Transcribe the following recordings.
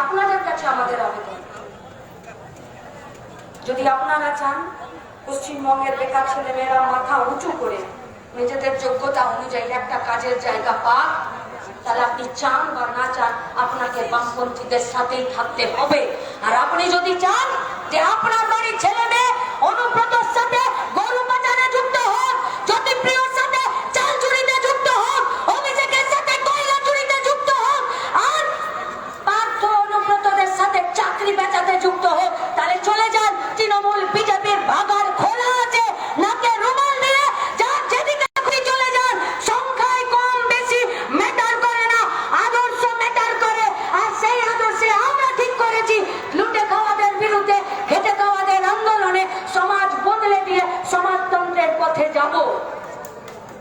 আপনাদের কাছে আমাদের আবেদন। যদি আপনারা চান, পশ্চিমবঙ্গের বেকার ছেলেমেয়েরা মাথা উঁচু করে নিজেদের যোগ্যতা অনুযায়ী একটা কাজের জায়গা পাক, তাহলে আপনি চান বা না চান, আপনাকে বামপন্থীদের সাথেই থাকতে হবে। আর আপনি যদি চান যে আপনার বাড়ির ছেলে মেয়ে অনুব্রতর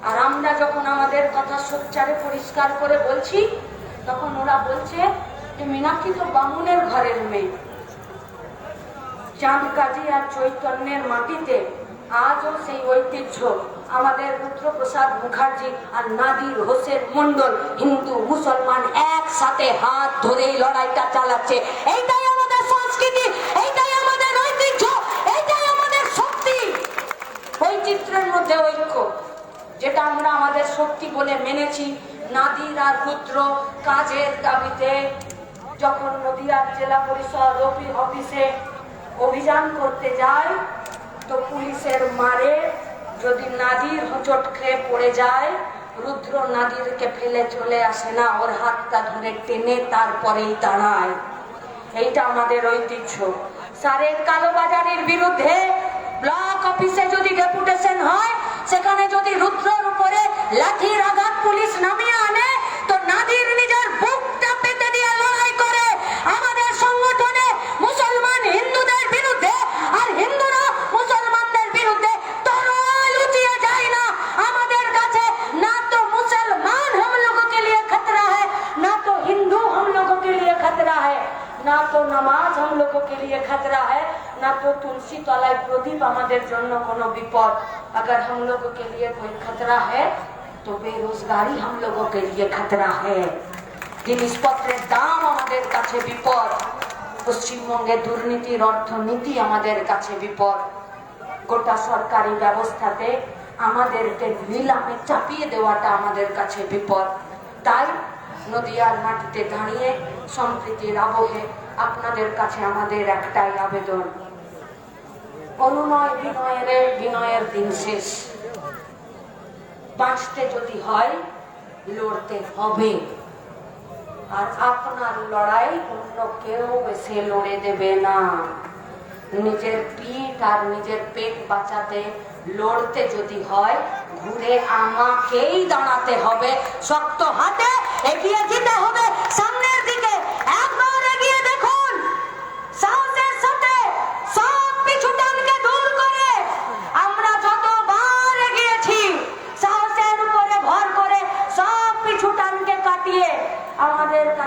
আর আমরা যখন আমাদের কথা সোচ্চারে পরিষ্কার করে বলছি, তখন ওরা বলছে যে মীনাক্ষী তো বামুনের ঘরের মেয়ে। চাঁদ কাজী আর চৈতন্যের মাটিতে আজও সেই ঐতিহ্য। আমাদের রুদ্রপ্রসাদ মুখার্জি আর নাদির হোসেন মন্ডল হিন্দু মুসলমান একসাথে হাত ধরে লড়াইটা চালাচ্ছে। এইটাই আমাদের সংস্কৃতি এইটাই আমাদের ঐতিহ্য এইটাই আমাদের শক্তি বৈচিত্র্যের মধ্যে ঐক্য যেটা আমরা আমাদের শক্তি বলে মেনেছি। নাদির আর পুত্র কাজের দাবিতে যখন নদিয়ার জেলা পরিষদ অফিসে অভিযান করতে যায়, তো পুলিশের মারে যদি নাদির হোঁচট খেয়ে পড়ে যায়, রুদ্র নাদিরকে ফেলে চলে আসে না, ওর হাতটা ধরে টেনে তারপরেই দাঁড়ায়। এইটা আমাদের ঐতিহ্য। সারের কালোবাজারির বিরুদ্ধে ব্লক অফিসে যদি ডেপুটেশন হয়, সেখানে যদি উপরে লাঠির আঘাত পুলিশ নামিয়ে আনে তো নাদির নিজের বুকটা পেতে দিয়ে লড়াই করে আমাদের সংগঠনে মুসলমান হিন্দুদের বিরুদ্ধে আর হিন্দুরা মুসলমানদের বিরুদ্ধে তরোয়াল উঠিয়ে যায় না আমাদের কাছে না তো মুসলমান हम लोगों के लिए खतरा है ना तो हिंदू हम लोगों के लिए खतरा है ना तो नमाज हम लोगों के लिए खतरा है ना तो तुलसी तलाय प्रदीप আমাদের জন্য কোনো বিপদ अगर हम लोगों के लिए कोई खतरा है तो बेरोजगारी हम लोगों के लिए खतरा है জিনিসপত্রের দাম আমাদের কাছে বিপদ পশ্চিমবঙ্গে দুর্নীতির অর্থনীতি আমাদের কাছে বিপদ গোটা সরকারি ব্যবস্থাতে আমাদেরকে নিলামে চাপিয়ে দেওয়াটা আমাদের কাছে বিপদ তাই নদিয়ার মাটিতে দাঁড়িয়ে সম্প্রীতির আবহে আপনাদের কাছে আমাদের একটাই আবেদন অনুনয় বিনয়ের বিনয়ের দিন শেষ বাঁচতে যদি হয়, লড়তে হবে। আর আপনার লড়াই অন্য কেউ এসে লড়ে দেবে না। নিজের পিঠ আর নিজের পেট বাঁচাতে, লড়তে যদি হয়, ঘুরে আমাকেই দাঁড়াতে হবে। শক্ত হাতে এগিয়ে যেতে হবে। সামনের দিকে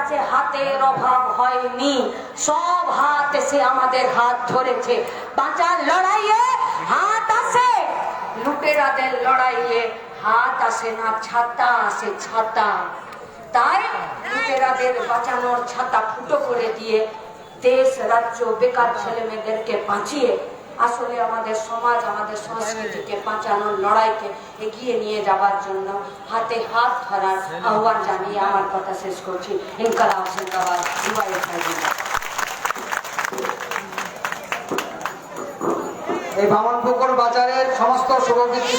কাছে হাতের অভাব হয়নি, সব হাত এসে আমাদের হাত ধরেছে। বাঁচার লড়াইয়ে হাত আসে, লুটেরাদের লড়াইয়ে হাত আসে না, ছাতা আসে ছাতা। তাই লুটেরাদের বাঁচানোর ছাতা ফুটো করে দিয়ে দেশ, রাজ্য, বেকার ছেলে মেয়েদেরকে বাঁচিয়ে আসলে আমাদের সমাজ, আমাদের সংস্কৃতিকে বাঁচানোর লড়াইকে এগিয়ে নিয়ে যাবার জন্য হাতে হাত ধরার আহ্বান জানিয়ে আমার কথা শেষ করছি। ইনকালাম সিন্দাবাদ দুবাই এই বামনপুকুর বাজারের সমস্ত শুভকীর্তি